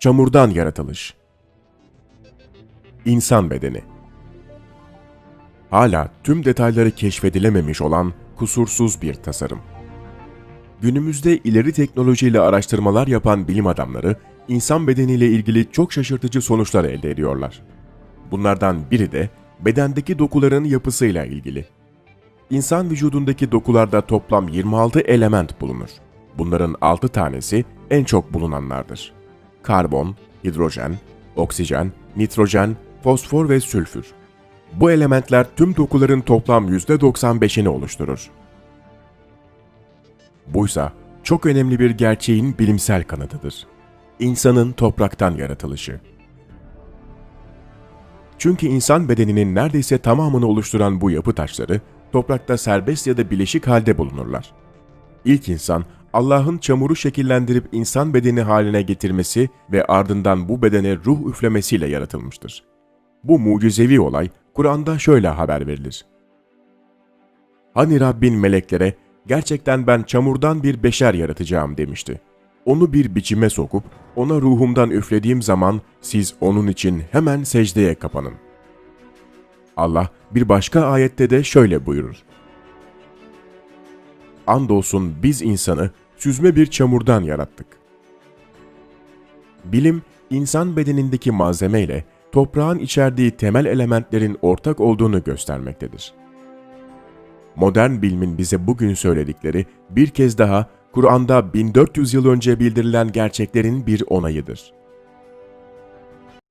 Çamurdan yaratılış. İnsan bedeni. Hala tüm detayları keşfedilememiş olan kusursuz bir tasarım. Günümüzde ileri teknolojiyle araştırmalar yapan bilim adamları, insan bedeniyle ilgili çok şaşırtıcı sonuçlar elde ediyorlar. Bunlardan biri de bedendeki dokuların yapısıyla ilgili. İnsan vücudundaki dokularda toplam 26 element bulunur. Bunların 6 tanesi en çok bulunanlardır. Karbon, hidrojen, oksijen, nitrojen, fosfor ve sülfür. Bu elementler tüm dokuların toplam %95'ini oluşturur. Buysa çok önemli bir gerçeğin bilimsel kanıtıdır. İnsanın topraktan yaratılışı. Çünkü insan bedeninin neredeyse tamamını oluşturan bu yapı taşları toprakta serbest ya da bileşik halde bulunurlar. İlk insan Allah'ın çamuru şekillendirip insan bedeni haline getirmesi ve ardından bu bedene ruh üflemesiyle yaratılmıştır. Bu mucizevi olay Kur'an'da şöyle haber verilir. Hani Rabbin meleklere gerçekten ben çamurdan bir beşer yaratacağım demişti. Onu bir biçime sokup ona ruhumdan üflediğim zaman siz onun için hemen secdeye kapanın. Allah bir başka ayette de şöyle buyurur. Andolsun biz insanı süzme bir çamurdan yarattık. Bilim, insan bedenindeki malzemeyle toprağın içerdiği temel elementlerin ortak olduğunu göstermektedir. Modern bilimin bize bugün söyledikleri bir kez daha Kur'an'da 1400 yıl önce bildirilen gerçeklerin bir onayıdır.